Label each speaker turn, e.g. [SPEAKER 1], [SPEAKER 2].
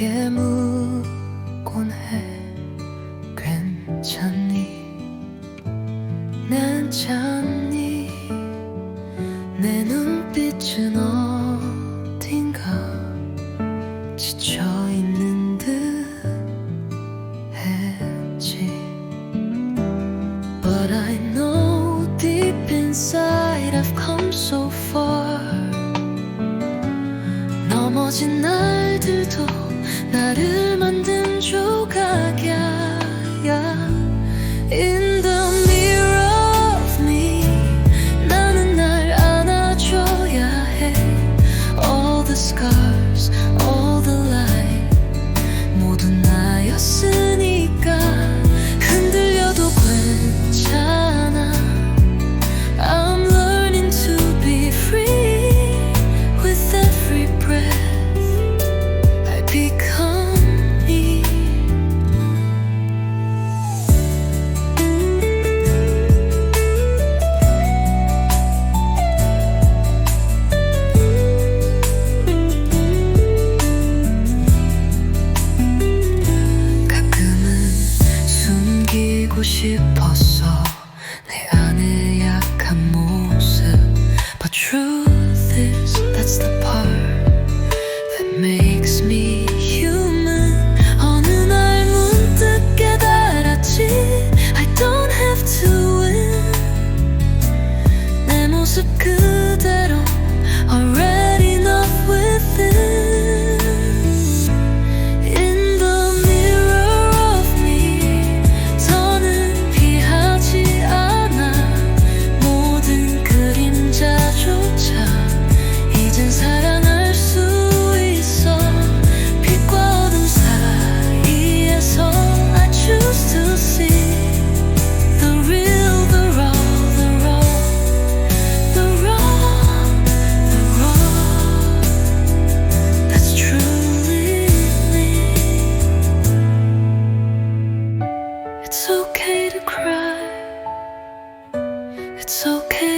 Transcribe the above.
[SPEAKER 1] 내게 묻곤 해 괜찮니? 괜찮니? 내 눈빛은 어딘가 지쳐있는 듯 했지. But I know deep inside I've come so far. 넘어진 날들도 나를 만든 조각이야 In the mirror me 나는 날 안아줘야 해 All the scars, I don't It's okay.